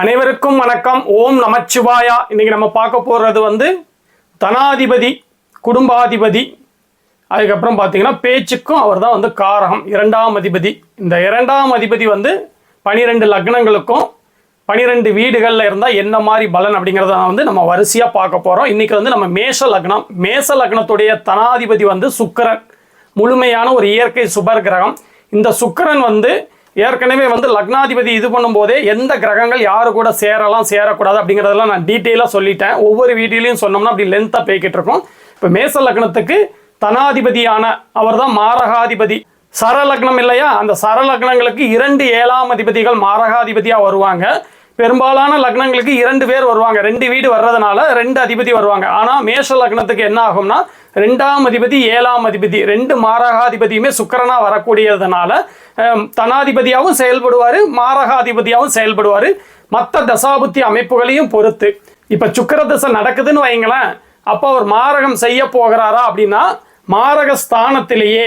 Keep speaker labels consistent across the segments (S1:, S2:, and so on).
S1: அனைவருக்கும் வணக்கம். ஓம் நமச்சிவாயா. இன்னைக்கு நம்ம பார்க்க போகிறது வந்து தனாதிபதி குடும்பாதிபதி அதுக்கப்புறம் பார்த்தீங்கன்னா பேச்சுக்கும் அவர் தான் வந்து காரகம் இரண்டாம் அதிபதி. இந்த இரண்டாம் அதிபதி வந்து பனிரெண்டு லக்னங்களுக்கும் பனிரெண்டு வீடுகளில் இருந்தால் என்ன மாதிரி பலன் அப்படிங்கிறத வந்து நம்ம வரிசையாக பார்க்க போகிறோம் இன்றைக்கி வந்து நம்ம மேஷ லக்னம். மேஷ லக்னத்துடைய தனாதிபதி வந்து சுக்கரன். முழுமையான ஒரு இயற்கை சுபர் கிரகம். இந்த சுக்கரன் வந்து ஏற்கனவே வந்து லக்னாதிபதி இது பண்ணும்போதே எந்த கிரகங்கள் யாரு கூட சேரலாம் சேரக்கூடாது அப்படிங்கிறதெல்லாம் நான் டீட்டெயிலாக சொல்லிட்டேன். ஒவ்வொரு வீடியோலையும் சொன்னோம்னா அப்படி லென்த்தாக போய்கிட்டு இருக்கோம். இப்போ மேச லக்னத்துக்கு தனாதிபதியான அவர் தான் மாரகாதிபதி சரலக்னம் இல்லையா? அந்த சரலக்னங்களுக்கு இரண்டு ஏழாம் அதிபதிகள் மாரகாதிபதியாக வருவாங்க. பெரும்பாலான லக்னங்களுக்கு இரண்டு பேர் வருவாங்க. ரெண்டு வீடு வர்றதுனால ரெண்டு அதிபதி வருவாங்க. ஆனால் மேஷ லக்னத்துக்கு என்ன ஆகும்னா ரெண்டாம் அதிபதி ஏழாம் அதிபதி ரெண்டு மாரகாதிபதியுமே சுக்கரனாக வரக்கூடியதுனால தனாதிபதியாகவும் செயல்படுவார் மாரகாதிபதியாகவும் செயல்படுவார். மற்ற தசாபுத்தி அமைப்புகளையும் பொறுத்து. இப்போ சுக்கர தசை நடக்குதுன்னு வைங்களேன். அப்போ அவர் மாரகம் செய்ய போகிறாரா அப்படின்னா மாரக ஸ்தானத்திலேயே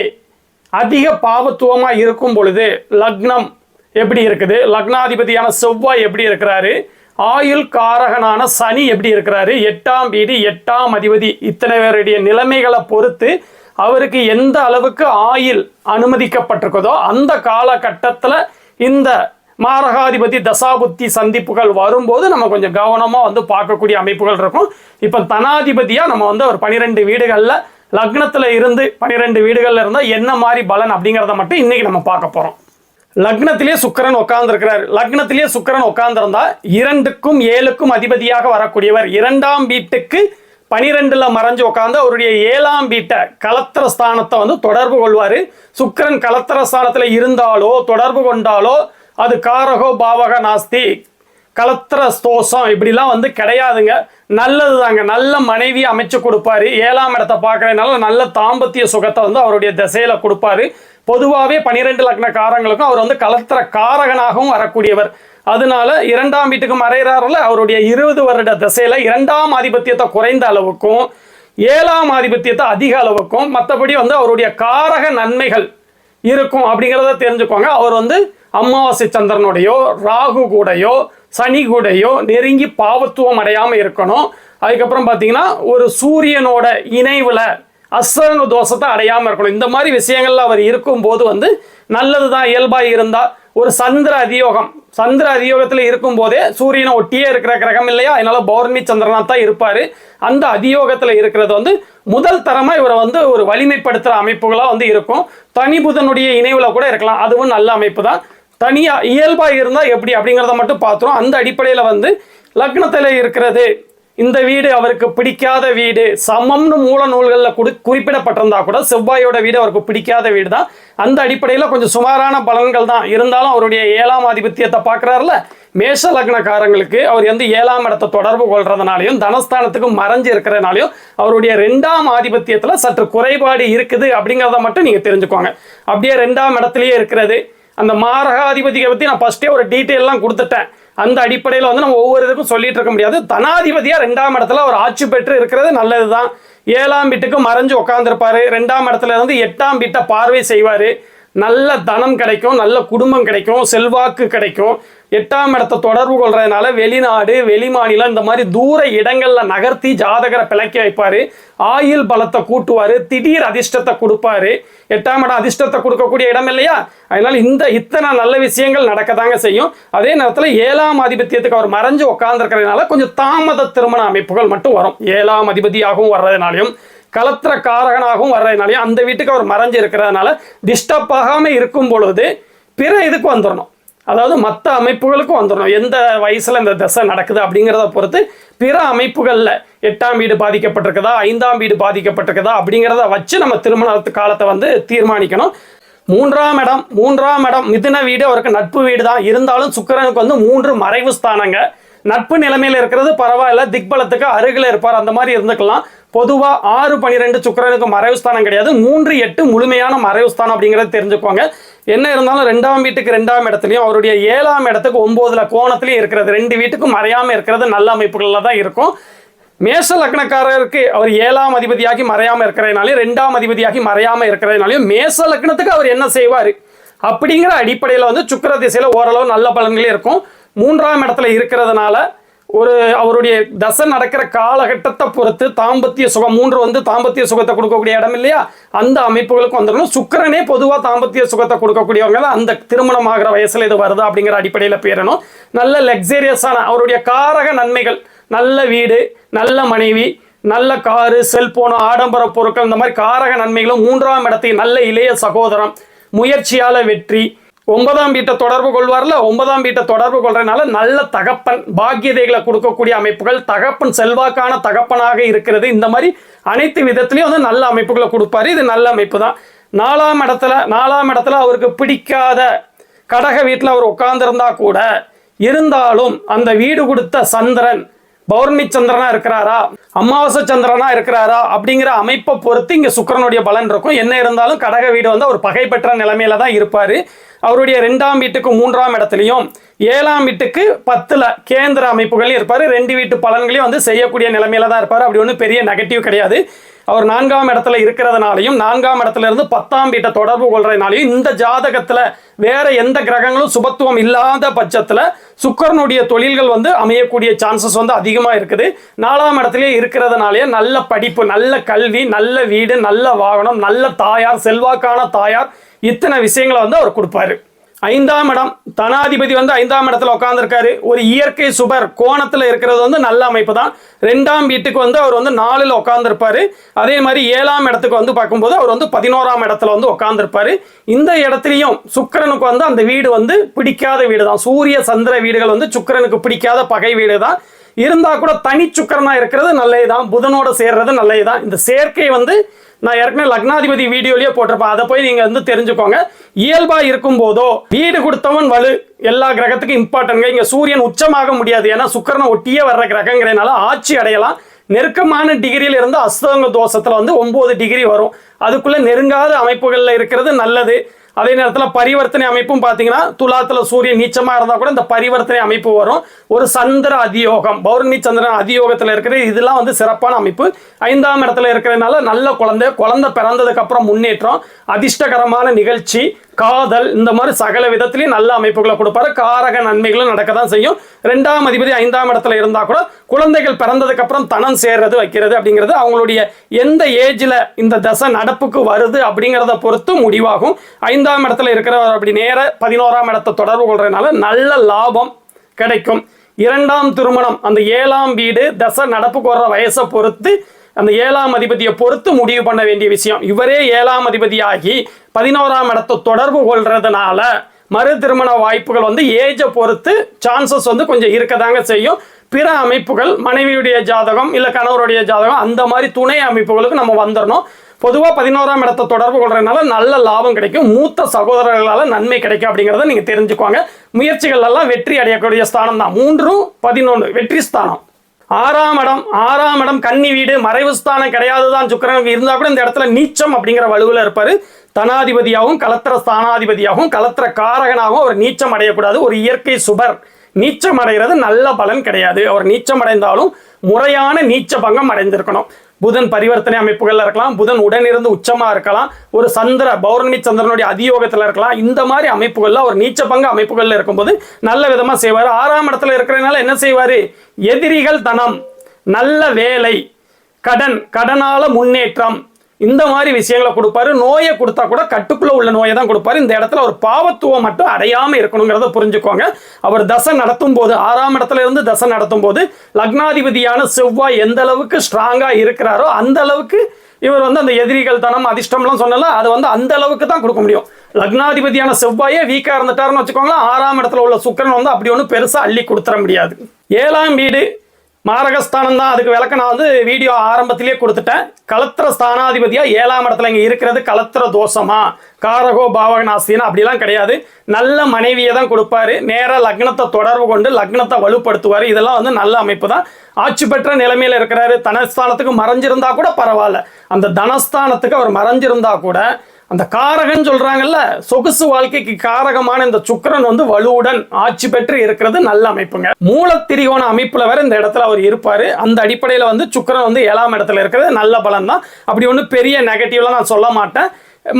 S1: அதிக பாவத்துவமாக இருக்கும் பொழுது லக்னம் எப்படி இருக்குது? லக்னாதிபதியான செவ்வாய் எப்படி இருக்கிறாரு? ஆயுள் காரகனான சனி எப்படி இருக்கிறாரு? எட்டாம் வீடு எட்டாம் அதிபதி. இத்தனை பேருடைய நிலைமைகளை பொறுத்து அவருக்கு எந்த அளவுக்கு ஆயுள் அனுமதிக்கப்பட்டிருக்குதோ அந்த காலகட்டத்தில் இந்த மாரகாதிபதி தசாபுத்தி சந்திப்புகள் வரும்போது நம்ம கொஞ்சம் கவனமாக வந்து பார்க்கக்கூடிய அமைப்புகள் இருக்கும். இப்போ தனாதிபதியாக நம்ம வந்து ஒரு பனிரெண்டு வீடுகளில் லக்னத்தில் இருந்து பனிரெண்டு வீடுகளில் இருந்தால் என்ன மாதிரி பலன் அப்படிங்கிறத மட்டும் இன்றைக்கி நம்ம பார்க்க போகிறோம் லக்னத்திலே சுக்கிரன் உட்கார்ந்துருக்கிறார். லக்னத்திலே சுக்கிரன் உட்கார்ந்திருந்தா இரண்டுக்கும் ஏழுக்கும் அதிபதியாக வரக்கூடியவர் இரண்டாம் வீட்டுக்கு பனிரெண்டில் மறைஞ்சு உட்காந்து அவருடைய ஏழாம் வீட்டை கலத்திர ஸ்தானத்தை வந்து தொடர்பு கொள்வார். சுக்கிரன் கலத்திர ஸ்தானத்தில் இருந்தாலோ தொடர்பு கொண்டாலோ அது காரகோ பாவக நாஸ்தி கலத்திர ஸ்தோஷம் இப்படிலாம் வந்து கிடையாதுங்க. நல்லது தாங்க நல்ல மனைவி அமைச்சு கொடுப்பாரு. ஏழாம் இடத்தை பார்க்கறதுனால நல்ல தாம்பத்திய சுகத்தை வந்து அவருடைய திசையில கொடுப்பாரு. பொதுவாகவே பனிரெண்டு லக்ன காரங்களுக்கும் அவர் வந்து கலத்திர காரகனாகவும் வரக்கூடியவர். அதனால இரண்டாம் வீட்டுக்கு மறைகிறாரில் அவருடைய இருபது வருட திசையில் இரண்டாம் ஆதிபத்தியத்தை குறைந்த அளவுக்கும் ஏழாம் ஆதிபத்தியத்தை அதிக அளவுக்கும் மற்றபடி வந்து அவருடைய காரக நன்மைகள் இருக்கும் அப்படிங்கிறத தெரிஞ்சுக்கோங்க. அவர் வந்து அமாவாசை சந்திரனுடையோ ராகு கூடையோ சனி கூடையோ நெருங்கி பாவத்துவம் அடையாமல் இருக்கணும். அதுக்கப்புறம் பார்த்தீங்கன்னா ஒரு சூரியனோட இணைவில் அஸ்வரங்க தோஷத்தை அடையாமல் இருக்கணும். இந்த மாதிரி விஷயங்கள்ல அவர் இருக்கும்போது வந்து நல்லது தான் இயல்பாக இருந்தால் ஒரு சந்திர அதியோகம். சந்திர அதியோகத்தில் இருக்கும்போதே சூரியனை ஒட்டியே இருக்கிற கிரகம் இல்லையா? அதனால பௌர்ணமி சந்திரனாக தான் இருப்பார். அந்த அதியோகத்தில் இருக்கிறது வந்து முதல் தரமாக இவரை வந்து ஒரு வலிமைப்படுத்துகிற அமைப்புகளாக வந்து இருக்கும். தனி புதனுடைய இணைவில் கூட இருக்கலாம். அதுவும் நல்ல அமைப்பு தான். தனியாக இயல்பாக இருந்தால் எப்படி அப்படிங்கிறத மட்டும் பார்த்துரும் அந்த அடிப்படையில் வந்து லக்னத்தில் இருக்கிறது இந்த வீடு அவருக்கு பிடிக்காத வீடு. சமம்னு மூல நூல்களில் குடி குறிப்பிடப்பட்டிருந்தா கூட செவ்வாயோட வீடு அவருக்கு பிடிக்காத வீடு தான் அந்த அடிப்படையில் கொஞ்சம் சுமாரான பலன்கள் தான். இருந்தாலும் அவருடைய ஏழாம் ஆதிபத்தியத்தை பார்க்குறாருல மேஷ லக்னக்காரங்களுக்கு அவர் வந்து ஏழாம் இடத்தை தொடர்பு கொள்றதுனாலையும் தனஸ்தானத்துக்கு மறைஞ்சு இருக்கிறதுனாலையும் அவருடைய ரெண்டாம் ஆதிபத்தியத்தில் சற்று குறைபாடு இருக்குது அப்படிங்கிறத மட்டும் நீங்கள் தெரிஞ்சுக்கோங்க. அப்படியே ரெண்டாம் இடத்துலையே இருக்கிறது. அந்த மாரகாதிபதியை பற்றி நான் ஃபஸ்ட்டே ஒரு டீட்டெயிலெலாம் கொடுத்துட்டேன். அந்த அடிப்படையில் வந்து நம்ம ஒவ்வொரு இதுக்கும் சொல்லிட்டு இருக்க முடியாது. தனாதிபதியாக ரெண்டாம் இடத்துல அவர் ஆட்சி பெற்று இருக்கிறது நல்லது தான் ஏழாம் வீட்டுக்கு மறைஞ்சு உட்காந்துருப்பாரு ரெண்டாம் இடத்துல இருந்து எட்டாம் வீட்டை பார்வை செய்வார். நல்ல தனம் கிடைக்கும் நல்ல குடும்பம் கிடைக்கும் செல்வாக்கு கிடைக்கும். எட்டாம் இடத்தை தொடர்பு கொள்றதுனால வெளிநாடு வெளிமாநிலம் இந்த மாதிரி தூர இடங்களில் நகர்த்தி ஜாதகரை பிழைக்க வைப்பார். ஆயுள் பலத்தை கூட்டுவார் திடீர் அதிர்ஷ்டத்தை கொடுப்பாரு. எட்டாம் இடம் அதிர்ஷ்டத்தை கொடுக்கக்கூடிய இடம் இல்லையா? அதனால் இந்த இத்தனை நல்ல விஷயங்கள் நடக்கதாங்க செய்யும். அதே நேரத்தில் ஏழாம் அதிபத்தியத்துக்கு அவர் மறைஞ்சு உட்காந்துருக்கிறதுனால கொஞ்சம் தாமத திருமண அமைப்புகள் மட்டும் வரும். ஏழாம் அதிபதியாகவும் வர்றதுனாலையும். கலத்திர காரகனாகவும் வர்றதுனாலையும் அந்த வீட்டுக்கு அவர் மறைஞ்சு இருக்கிறதுனால டிஸ்டர்ப் ஆகாமல் இருக்கும் பொழுது பிற இதுக்கு வந்துடணும் அதாவது மற்ற அமைப்புகளுக்கும் வந்துடணும் எந்த வயசில் இந்த தசை நடக்குது அப்படிங்கிறத பொறுத்து பிற அமைப்புகளில் எட்டாம் வீடு பாதிக்கப்பட்டிருக்குதா ஐந்தாம் வீடு பாதிக்கப்பட்டிருக்குதா அப்படிங்கிறத வச்சு நம்ம திருமண காலத்தை வந்து தீர்மானிக்கணும். மூன்றாம் இடம் மூன்றாம் இடம் மிதுன வீடு அவருக்கு நட்பு வீடு தான் இருந்தாலும் சுக்கிரனுக்கு வந்து மூன்று மறைவு ஸ்தானங்க. நட்பு நிலைமையில் இருக்கிறது பரவாயில்ல. திக்பலத்துக்கு அருகில் இருப்பார். அந்த மாதிரி இருந்துக்கலாம். பொதுவாக ஆறு பனிரெண்டு சுக்கரனுக்கு மறைவுஸ்தானம் கிடையாது. மூன்று எட்டு முழுமையான மறைவுஸ்தானம் அப்படிங்கிறத தெரிஞ்சுக்கோங்க. என்ன இருந்தாலும் ரெண்டாம் வீட்டுக்கு ரெண்டாம் இடத்துலையும் அவருடைய ஏழாம் இடத்துக்கு ஒம்போதுல கோணத்துலையும் இருக்கிறது. ரெண்டு வீட்டுக்கும் மறையாமல் இருக்கிறது நல்ல அமைப்புகளில் தான் இருக்கும். மேஷ லக்னக்காரருக்கு அவர் ஏழாம் அதிபதியாகி மறையாமல் இருக்கிறதுனாலையும் ரெண்டாம் அதிபதியாகி மறையாமல் இருக்கிறதுனாலையும் மேச லக்னத்துக்கு அவர் என்ன செய்வார்? அப்படிங்கிற அடிப்படையில் வந்து சுக்கிர திசையில் ஓரளவு நல்ல பலன்களே இருக்கும். மூன்றாம் இடத்துல இருக்கிறதுனால ஒரு அவருடைய தசை நடக்கிற காலகட்டத்தை பொறுத்து தாம்பத்திய சுகம் மூன்று வந்து தாம்பத்திய சுகத்தை கொடுக்கக்கூடிய இடம் இல்லையா? அந்த அமைப்புகளுக்கு வந்துடணும். சுக்கிரனே பொதுவாக தாம்பத்திய சுகத்தை கொடுக்கக்கூடியவங்க தான் அந்த திருமணம் ஆகிற வயசில் இது வருதா அப்படிங்கிற அடிப்படையில் பேரணும். நல்ல லக்ஸேரியஸான அவருடைய காரக நன்மைகள் நல்ல வீடு நல்ல மனைவி நல்ல காரு செல்போன் ஆடம்பர பொருட்கள் இந்த மாதிரி காரக நன்மைகளும் மூன்றாம் இடத்தை நல்ல இளைய சகோதரம் முயற்சியால வெற்றி ஒன்பதாம் வீட்டை தொடர்பு கொள்வார்ல ஒன்பதாம் வீட்டை தொடர்பு கொள்றதுனால நல்ல தகப்பன் பாக்கியதைகளை கொடுக்கக்கூடிய அமைப்புகள் தகப்பன் செல்வாக்கான தகப்பனாக இருக்கிறது. இந்த மாதிரி அனைத்து விதத்திலையும் வந்து நல்ல அமைப்புகளை கொடுப்பாரு. இது நல்ல அமைப்பு தான். நாலாம் இடத்துல நாலாம் இடத்துல அவருக்கு பிடிக்காத கடக வீட்டில் அவர் உட்காந்துருந்தா கூட இருந்தாலும் அந்த வீடு கொடுத்த சந்திரன் பௌர்ணி சந்திரனா இருக்கிறாரா அமாவாசை சந்திரனா இருக்கிறாரா அப்படிங்கிற அமைப்பை பொறுத்து இங்க சுக்கிரனுடைய பலன் இருக்கும். என்ன இருந்தாலும் கடக வீடு வந்து அவர் பகை பெற்ற நிலைமையில தான் இருப்பாரு. அவருடைய ரெண்டாம் வீட்டுக்கு மூன்றாம் இடத்துலையும் ஏழாம் வீட்டுக்கு பத்தில் கேந்திர அமைப்புகளையும் இருப்பார். ரெண்டு வீட்டு பலன்களையும் வந்து செய்யக்கூடிய நிலைமையில தான் இருப்பார். அப்படி ஒன்றும் பெரிய நெகட்டிவ் கிடையாது. அவர் நான்காம் இடத்துல இருக்கிறதுனாலையும் நான்காம் இடத்துல இருந்து பத்தாம் வீட்டை தொடர்பு கொள்றதுனாலையும் இந்த ஜாதகத்தில் வேற எந்த கிரகங்களும் சுபத்துவம் இல்லாத பட்சத்தில் சுக்கரனுடைய தொழில்கள் வந்து அமையக்கூடிய சான்சஸ் வந்து அதிகமாக இருக்குது. நாலாம் இடத்துலயே இருக்கிறதுனாலே நல்ல படிப்பு நல்ல கல்வி நல்ல வீடு நல்ல வாகனம் நல்ல தாயார் செல்வாக்கான தாயார் இத்தனை விஷயங்களை வந்து அவர் கொடுப்பாரு. ஐந்தாம் இடம் தனாதிபதி வந்து ஐந்தாம் இடத்துல உட்காந்துருக்காரு ஒரு இயற்கை சுபர் கோணத்தில் இருக்கிறது வந்து நல்ல அமைப்பு தான் ரெண்டாம் வீட்டுக்கு வந்து அவர் வந்து நாலில் உட்காந்துருப்பாரு அதே மாதிரி ஏழாம் இடத்துக்கு வந்து பார்க்கும்போது அவர் வந்து பதினோராம் இடத்துல வந்து உட்காந்துருப்பாரு இந்த இடத்துலையும் சுக்கிரனுக்கு வந்து அந்த வீடு வந்து பிடிக்காத வீடு தான் சூரிய சந்திர வீடுகள் வந்து சுக்கிரனுக்கு பிடிக்காத பகை வீடு தான் இருந்தால் கூட தனி சுக்கரனாக இருக்கிறது நல்லது தான் புதனோட சேர்றது நல்லது தான் இந்த சேர்க்கை வந்து நான் ஏற்கனவே லக்னாதிபதி வீடியோலயே போட்டிருப்பேன். அதை போய் நீங்க வந்து தெரிஞ்சுக்கோங்க. இயல்பா இருக்கும் போதோ வீடு கொடுத்தவன் வலு எல்லா கிரகத்துக்கும் இம்பார்ட்டன்ங்க இங்க சூரியன் உச்சமாக முடியாது. ஏன்னா சுக்கரனை ஒட்டியே வர்ற கிரகங்கிறனால ஆட்சி அடையலாம். நெருக்கமான டிகிரியில் இருந்து அஸ்தங்க தோஷத்தில் வந்து ஒம்பது டிகிரி வரும். அதுக்குள்ளே நெருங்காத அமைப்புகளில் இருக்கிறது நல்லது. அதே நேரத்தில் பரிவர்த்தனை அமைப்பும் பார்த்தீங்கன்னா துலாத்தில் சூரியன் நீச்சமாக இருந்தால் கூட இந்த பரிவர்த்தனை அமைப்பு வரும். ஒரு சந்திர அதியோகம் பௌர்ணமி சந்திரன் அதியோகத்தில் இருக்கிற இதெல்லாம் வந்து சிறப்பான அமைப்பு. ஐந்தாம் இடத்துல இருக்கிறதுனால நல்ல குழந்தை குழந்தை பிறந்ததுக்கப்புறம் முன்னேற்றம் அதிர்ஷ்டகரமான நிகழ்ச்சி காதல் இந்த மாதிரி சகல விதத்திலையும் நல்ல அமைப்புகளை கொடுப்பாரு. காரக நன்மைகளும் நடக்க தான் செய்யும். ரெண்டாம் அதிபதி ஐந்தாம் இடத்துல இருந்தால் கூட குழந்தைகள் பிறந்ததுக்கு அப்புறம் தனம் சேர்றது வைக்கிறது அப்படிங்கிறது அவங்களுடைய எந்த ஏஜில் இந்த தசை நடப்புக்கு வருது அப்படிங்கிறத பொறுத்து முடிவாகும். ஐந்தாம் இடத்துல இருக்கிறவர் அப்படி நேர பதினோராம் இடத்தை தொடர்பு கொள்றதுனால நல்ல லாபம் கிடைக்கும். இரண்டாம் திருமணம் அந்த ஏழாம் வீடு தசை நடப்புக்கு வர்ற வயசை பொறுத்து அந்த ஏழாம் அதிபதியை பொறுத்து முடிவு பண்ண வேண்டிய விஷயம். இவரே ஏழாம் அதிபதியாகி பதினோராம் இடத்தை தொடர்பு கொள்றதுனால மறு திருமண வாய்ப்புகள் வந்து ஏஜை பொறுத்து சான்சஸ் வந்து கொஞ்சம் இருக்கதாங்க செய்யும். பிற அமைப்புகள் மனைவியுடைய ஜாதகம் இல்லை கணவருடைய ஜாதகம் அந்த மாதிரி துணை அமைப்புகளுக்கு நம்ம வந்துடணும் பொதுவாக பதினோராம் இடத்தை தொடர்பு கொள்றதுனால நல்ல லாபம் கிடைக்கும். மூத்த சகோதரர்களால் நன்மை கிடைக்கும் அப்படிங்கிறத நீங்கள் தெரிஞ்சுக்கோங்க. முயற்சிகள் எல்லாம் வெற்றி அடையக்கூடிய ஸ்தானம் தான் மூன்றும் பதினொன்று வெற்றி ஸ்தானம். ஆறாம் இடம் ஆறாம் இடம் கன்னி வீடு மறைவு ஸ்தானம் கிடையாது தான் சுக்கரன் இருந்தால் கூட இந்த இடத்துல நீச்சம் அப்படிங்கிற வலுவில் இருப்பார். தனாதிபதியாகவும் கலத்திர ஸ்தானாதிபதியாகவும் கலத்திர காரகனாகவும் அவர் நீச்சம் அடையக்கூடாது. ஒரு இயற்கை சுபர். நீச்சம் அடைகிறது நல்ல பலன் கிடையாது. அவர் நீச்சம் அடைந்தாலும் முறையான நீச்ச பங்கம் அடைந்திருக்கணும். புதன் பரிவர்த்தனை அமைப்புகள்ல இருக்கலாம் புதன் உடனிருந்து உச்சமா இருக்கலாம் ஒரு சந்திர பௌர்ணமி சந்திரனுடைய அதியோகத்துல இருக்கலாம். இந்த மாதிரி அமைப்புகள்ல ஒரு நீச்ச பங்கு அமைப்புகள்ல இருக்கும்போது நல்ல விதமா செய்வார். ஆறாம் இடத்துல இருக்கிறதுனால என்ன செய்வாரு? எதிரிகள் தனம் நல்ல வேலை கடன் கடனால முன்னேற்றம் இந்த மாதிரி விஷயங்களை கொடுப்பாரு. நோயை கொடுத்தா கூட கட்டுக்குள்ள உள்ள நோயை தான் கொடுப்பாரு. இந்த இடத்துல ஒரு பாவத்துவம் மட்டும் அடையாம இருக்கணுங்கிறத புரிஞ்சுக்கோங்க. அவர் தசை நடத்தும் போது ஆறாம் இடத்துல இருந்து தசை நடத்தும் போது லக்னாதிபதியான செவ்வாய் எந்த அளவுக்கு ஸ்ட்ராங்கா இருக்கிறாரோ அந்த அளவுக்கு இவர் வந்து அந்த எதிரிகள் தனம் அதிர்ஷ்டம்லாம் சொன்னல அது வந்து அந்த அளவுக்கு தான் கொடுக்க முடியும். லக்னாதிபதியான செவ்வாயே வீக்கா இருந்துட்டாருன்னு வச்சுக்கோங்களேன் ஆறாம் இடத்துல உள்ள சுக்கரன் வந்து அப்படி ஒன்றும் பெருசா அள்ளி கொடுத்துட முடியாது. ஏழாம் வீடு மாரகஸ்தானம் தான் அதுக்கு விளக்க நான் வந்து வீடியோ ஆரம்பத்திலேயே கொடுத்துட்டேன். கலத்திர ஸ்தானாதிபதியா ஏழாம் இடத்துல இங்க இருக்கிறது கலத்திர தோஷமா? காரகோ பாவகநாசினா அப்படிலாம் கிடையாது. நல்ல மனைவியை தான் கொடுப்பாரு. நேர லக்னத்தை தொடர்பு கொண்டு லக்னத்தை வலுப்படுத்துவார். இதெல்லாம் வந்து நல்ல அமைப்பு தான். ஆட்சி பெற்ற நிலைமையில இருக்கிறாரு. தனஸ்தானத்துக்கு மறைஞ்சிருந்தா கூட பரவாயில்ல. அந்த தனஸ்தானத்துக்கு அவர் மறைஞ்சிருந்தா கூட அந்த காரகன் சொல்றாங்கல்ல சொகுசு வாழ்க்கைக்கு காரகமான இந்த சுக்கரன் வந்து வலுவுடன் ஆட்சி பெற்று இருக்கிறது நல்ல அமைப்புங்க. மூலத்திரிகோண அமைப்புல வேற இந்த இடத்துல அவர் இருப்பாரு. அந்த அடிப்படையில வந்து சுக்கரன் வந்து ஏழாம் இடத்துல இருக்கிறது நல்ல பலன் தான் அப்படி ஒன்றும் பெரிய நெகட்டிவ்லாம் நான் சொல்ல மாட்டேன்.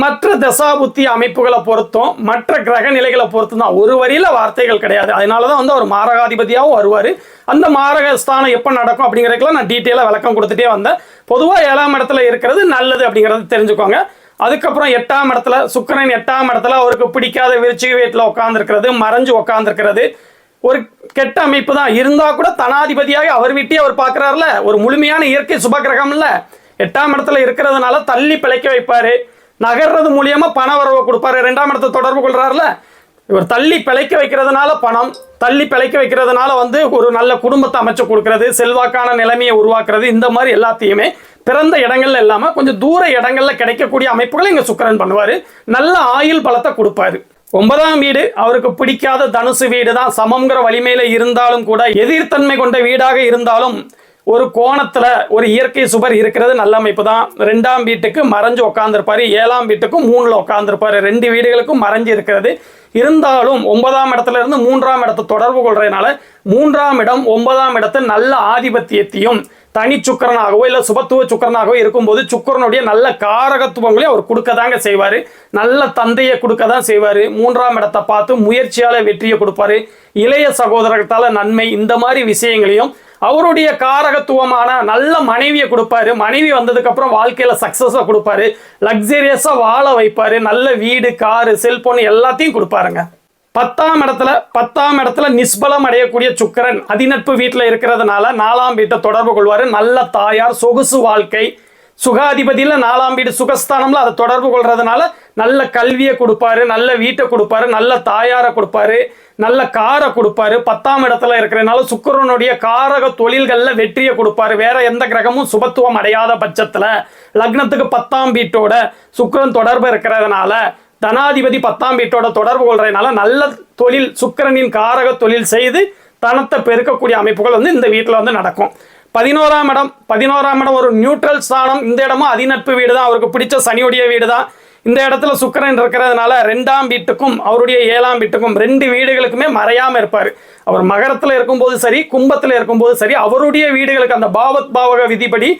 S1: மற்ற தசாபுத்தி அமைப்புகளை பொறுத்தும் மற்ற கிரக நிலைகளை பொறுத்தும் தான். ஒரு வரியில் வார்த்தைகள் கிடையாது. அதனால தான் வந்து அவர் மாரகாதிபதியாகவும் வருவார். அந்த மாரக ஸ்தானம் எப்போ நடக்கும் அப்படிங்கிறதுக்கெல்லாம் நான் டீட்டெயிலாக விளக்கம் கொடுத்துட்டே வந்தேன். பொதுவாக ஏழாம் இடத்துல இருக்கிறது நல்லது அப்படிங்கிறத தெரிஞ்சுக்கோங்க. அதுக்கப்புறம் எட்டாம் இடத்துல சுக்கிரன் எட்டாம் இடத்துல அவருக்கு பிடிக்காத விருச்சிக வீட்டில் உட்காந்துருக்கிறது மறைஞ்சு உட்காந்துருக்கிறது ஒரு கெட்ட அமைப்பு தான். இருந்தால் கூட தனாதிபதியாக அவர் வீட்டையே அவர் பார்க்குறாருல. ஒரு முழுமையான இயற்கை சுபகிரகம் எட்டாம் இடத்துல இருக்கிறதுனால தள்ளி பிழைக்க வைப்பார். நகர்றது மூலியமாக பண வரவை கொடுப்பாரு. ரெண்டாம் இடத்தை தொடர்பு கொள்கிறாருல இவர் தள்ளி பிழைக்க வைக்கிறதுனால பணம் தள்ளி பிழைக்க வைக்கிறதுனால வந்து ஒரு நல்ல குடும்பத்தை அமைச்சு கொடுக்கறது செல்வாக்கான நிலைமையை உருவாக்குறது இந்த மாதிரி எல்லாத்தையுமே பிறந்த இடங்கள்ல இல்லாமல் கொஞ்சம் தூர இடங்கள்ல கிடைக்கக்கூடிய அமைப்புகளை இங்கே சுக்கரன் பண்ணுவார். நல்ல ஆயுள் பலத்தை கொடுப்பாரு. ஒன்பதாம் வீடு அவருக்கு பிடிக்காத தனுசு வீடு தான் சமங்கிற வலிமையில இருந்தாலும் கூட எதிர்த்தன்மை கொண்ட வீடாக இருந்தாலும் ஒரு கோணத்துல ஒரு இயற்கை சுவர் இருக்கிறது நல்ல அமைப்பு தான் ரெண்டாம் வீட்டுக்கு மறைஞ்சு உட்காந்துருப்பாரு ஏழாம் வீட்டுக்கும் மூணுல உட்காந்துருப்பாரு ரெண்டு வீடுகளுக்கும் மறைஞ்சு இருக்கிறது. இருந்தாலும் ஒன்பதாம் இடத்துல இருந்து மூன்றாம் இடத்தை தொடர்பு கொள்றதுனால மூன்றாம் இடம் ஒன்பதாம் இடத்தை நல்ல ஆதிபத்தியத்தையும் தனி சுக்கரனாகவோ இல்லை சுபத்துவ சுக்கரனாகவோ இருக்கும்போது சுக்கரனுடைய நல்ல காரகத்துவங்களையும் அவர் கொடுக்க தாங்க செய்வார். நல்ல தந்தையை கொடுக்க தான் செய்வார். மூன்றாம் இடத்தை பார்த்து முயற்சியால் வெற்றியை கொடுப்பாரு. இளைய சகோதரத்தால் நன்மை இந்த மாதிரி விஷயங்களையும் அவருடைய காரகத்துவமான நல்ல மனைவியை கொடுப்பாரு. மனைவி வந்ததுக்கப்புறம் வாழ்க்கையில் சக்ஸஸாக கொடுப்பாரு. லக்ஸரியஸாக வாழ வைப்பார். நல்ல வீடு காரு செல்ஃபோன் எல்லாத்தையும் கொடுப்பாருங்க. பத்தாம் இடத்துல பத்தாம் இடத்துல நிஸ்பலம் அடையக்கூடிய சுக்கிரன் அதிநட்பு வீட்டில் இருக்கிறதுனால நாலாம் வீட்டை தொடர்பு கொள்வார். நல்ல தாயார் சொகுசு வாழ்க்கை. சுகாதிபதியில் நாலாம் வீடு சுகஸ்தானம்ல அதை தொடர்பு கொள்றதுனால நல்ல கல்வியை கொடுப்பாரு நல்ல வீட்டை கொடுப்பாரு நல்ல தாயாரை கொடுப்பாரு நல்ல காரை கொடுப்பாரு. பத்தாம் இடத்துல இருக்கிறதுனால சுக்கிரனுடைய காரக தொழில்களில் வெற்றியை கொடுப்பாரு. வேற எந்த கிரகமும் சுபத்துவம் அடையாத பட்சத்தில் லக்னத்துக்கு பத்தாம் வீட்டோட சுக்கரன் தொடர்பு இருக்கிறதுனால தனாதிபதி பத்தாம் வீட்டோட தொடர்பு கொள்றதுனால நல்ல தொழில் சுக்கிரனின் காரக தொழில் செய்து தனத்தை பெருக்கக்கூடிய அமைப்புகள் வந்து இந்த வீட்டில் வந்து நடக்கும். பதினோராம் இடம் பதினோராம் இடம் ஒரு நியூட்ரல் ஸ்தானம். இந்த இடமும் அதிநட்பு வீடு தான் அவருக்கு பிடிச்ச சனியுடைய வீடு தான் இந்த இடத்துல சுக்கரன் இருக்கிறதுனால ரெண்டாம் வீட்டுக்கும் அவருடைய ஏழாம் வீட்டுக்கும் ரெண்டு வீடுகளுக்குமே மறையாமல் இருப்பார். அவர் மகரத்தில் இருக்கும்போது சரி கும்பத்தில் இருக்கும்போது சரி அவருடைய வீடுகளுக்கு அந்த பாவத் பாவக விதிப்படி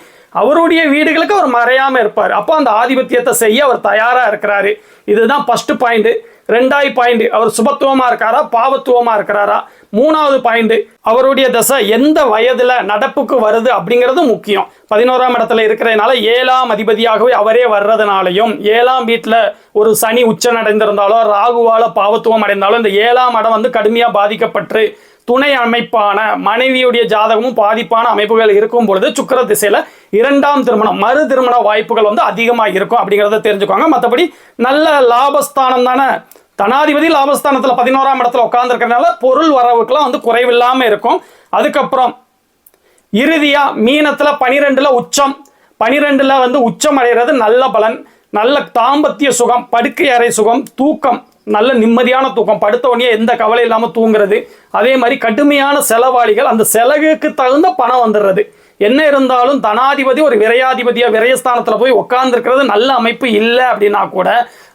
S1: அவருடைய வீடுகளுக்கு அவர் மறையாமல் இருப்பார். அப்போ அந்த ஆதிபத்தியத்தை செய்ய அவர் தயாராக இருக்கிறாரு. இதுதான் ஃபஸ்ட்டு பாயிண்ட்டு ரெண்டாவது பாயிண்ட் அவர் சுபத்துவமாக இருக்காரா? பாவத்துவமாக இருக்கிறாரா? மூணாவது பாயிண்ட் அவருடைய தசை எந்த வயதில் நடப்புக்கு வருது அப்படிங்கிறது முக்கியம். பதினோராம் இடத்துல இருக்கிறதுனால ஏழாம் அதிபதியாகவே அவரே வர்றதுனாலையும் ஏழாம் வீட்டில் ஒரு சனி உச்சம் அடைந்திருந்தாலோ ராகுவால பாவத்துவம் அடைந்தாலோ இந்த ஏழாம் இடம் வந்து கடுமையாக பாதிக்கப்பட்டு துணை அமைப்பான மனைவியுடைய ஜாதகமும் பாதிப்பான அமைப்புகள் இருக்கும் பொழுது சுக்கிர திசையில் இரண்டாம் திருமணம் மறு திருமண வாய்ப்புகள் வந்து அதிகமாக இருக்கும் அப்படிங்கிறத தெரிஞ்சுக்கோங்க. மற்றபடி நல்ல லாபஸ்தானம் தானே. தனாதிபதி லாபஸ்தானத்தில் பதினோராம் இடத்துல உட்காந்துருக்கறனால பொருள் வரவுக்கெல்லாம் வந்து குறைவில்லாமல் இருக்கும். அதுக்கப்புறம் இறுதியாக மீனத்தில் பனிரெண்டில் உச்சம். பனிரெண்டில் வந்து உச்சம் அடைகிறது நல்ல பலன். நல்ல தாம்பத்திய சுகம் படுக்கை அறை சுகம் தூக்கம் நல்ல நிம்மதியான தூக்கம். படுத்த உடனே எந்த கவலை இல்லாமல் தூங்குறது. அதே மாதிரி கடுமையான செலவாளிகள் அந்த செலவுக்கு தகுந்த பணம் வந்துடுறது. என்ன இருந்தாலும் தனாதிபதி ஒரு விரையாதிபதியா விரயஸ்தானத்துல போய் உட்கார்ந்துருக்கிறது நல்ல அமைப்பு இல்லை அப்படின்னா கூட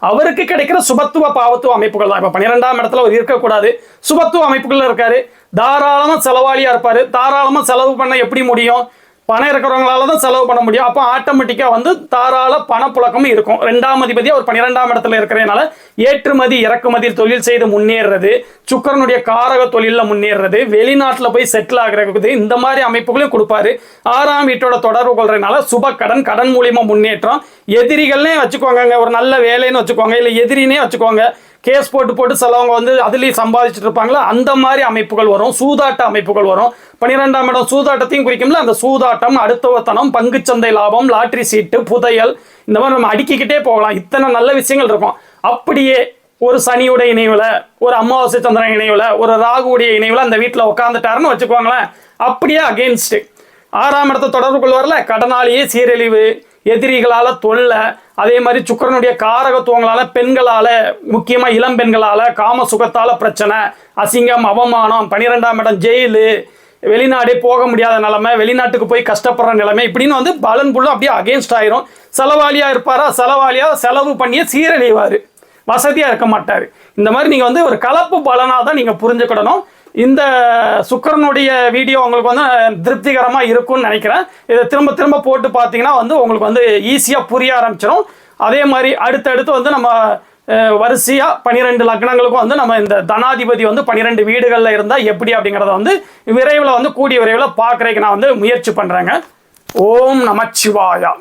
S1: அவருக்கு கிடைக்கிற சுபத்துவ பாவத்துவ அமைப்புகள் தான். இப்போ பன்னிரெண்டாம் இடத்துல அவர் இருக்கக்கூடாது. சுபத்துவ அமைப்புகள்ல இருக்காரு. தாராளமா செலவாளியா இருப்பாரு. தாராளமா செலவு பண்ண எப்படி முடியும்? பணம் இருக்கிறவங்களால தான் செலவு பண்ண முடியும். அப்போ ஆட்டோமேட்டிக்காக வந்து தாராள பணப்புழக்கமும் இருக்கும். ரெண்டாம் அதிபதி அவர் பன்னிரெண்டாம் இடத்துல இருக்கிறதுனால ஏற்றுமதி இறக்குமதி தொழில் செய்து முன்னேறுறது சுக்கரனுடைய காரக தொழிலில் முன்னேறுறது வெளிநாட்டில் போய் செட்டில் ஆகிறது இந்த மாதிரி அமைப்புகளையும் கொடுப்பாரு. ஆறாம் வீட்டோட தொடர்பு கொள்றதுனால சுப கடன் கடன் மூலியமாக முன்னேற்றம். எதிரிகள்னே வச்சுக்கோங்க ஒரு நல்ல வேலைன்னு வச்சுக்கோங்க இல்லை எதிரினே வச்சுக்கோங்க. கேஸ் போட்டு போட்டு சிலவங்க வந்து அதுலேயும் சம்பாதிச்சுட்டு இருப்பாங்களா? அந்த மாதிரி அமைப்புகள் வரும். சூதாட்ட அமைப்புகள் வரும். பன்னிரெண்டாம் இடம் சூதாட்டத்தையும் குறிக்கும்ல? அந்த சூதாட்டம் அடுத்தவத்தனம் பங்குச்சந்தை லாபம் லாட்ரி சீட்டு புதையல் இந்த மாதிரி நம்ம அடுக்கிக்கிட்டே போகலாம். இத்தனை நல்ல விஷயங்கள் இருக்கும். அப்படியே ஒரு சனியுடைய இணைவில் ஒரு அமாவாசை சந்திரன் இணைவில் ஒரு ராகுவுடைய இணைவில் அந்த வீட்டில் உட்காந்துட்டாருன்னு வச்சுக்கோங்களேன். அப்படியே அகெயின்ஸ்ட் ஆறாம் இடத்தை தொடர்பு கொள்வார்ல? கடனாளியே சீரழிவு எதிரிகளால் தொல்லை அதே மாதிரி சுக்கிரனுடைய காரகத்துவங்களால் பெண்களால் முக்கியமாக இளம் பெண்களால் காம சுகத்தால் பிரச்சனை அசிங்கம் அவமானம் பனிரெண்டாம் இடம் ஜெயிலு வெளிநாடே போக முடியாத நிலைமை வெளிநாட்டுக்கு போய் கஷ்டப்படுற நிலைமை இப்படின்னு வந்து பலன் புல்லும் அப்படியே அகேன்ஸ்ட் ஆயிரும். செலவாளியாக இருப்பாரா? செலவாளியாக செலவு பண்ணியே சீரழிவார். வசதியாக இருக்க மாட்டார். இந்த மாதிரி நீங்கள் வந்து ஒரு கலப்பு பலனாக தான் நீங்கள் புரிஞ்சுக்கிடணும். இந்த சுக்கரனுடைய வீடியோ உங்களுக்கு வந்து திருப்திகரமாக இருக்கும்னு நினைக்கிறேன். இதை திரும்ப திரும்ப போட்டு பார்த்தீங்கன்னா வந்து உங்களுக்கு வந்து ஈஸியாக புரிய ஆரம்பிச்சிடும் அதே மாதிரி அடுத்தடுத்து வந்து நம்ம வரிசையாக பன்னிரெண்டு பனிரெண்டு லக்னங்களுக்கும் வந்து நம்ம இந்த தனாதிபதி வந்து பன்னிரெண்டு வீடுகளில் இருந்தால் எப்படி அப்படிங்கிறத வந்து விரைவில் வந்து கூடிய விரைவில் பார்க்குறதுக்கு நான் வந்து முயற்சி பண்ணுறேங்க ஓம் நமச்சிவாயா.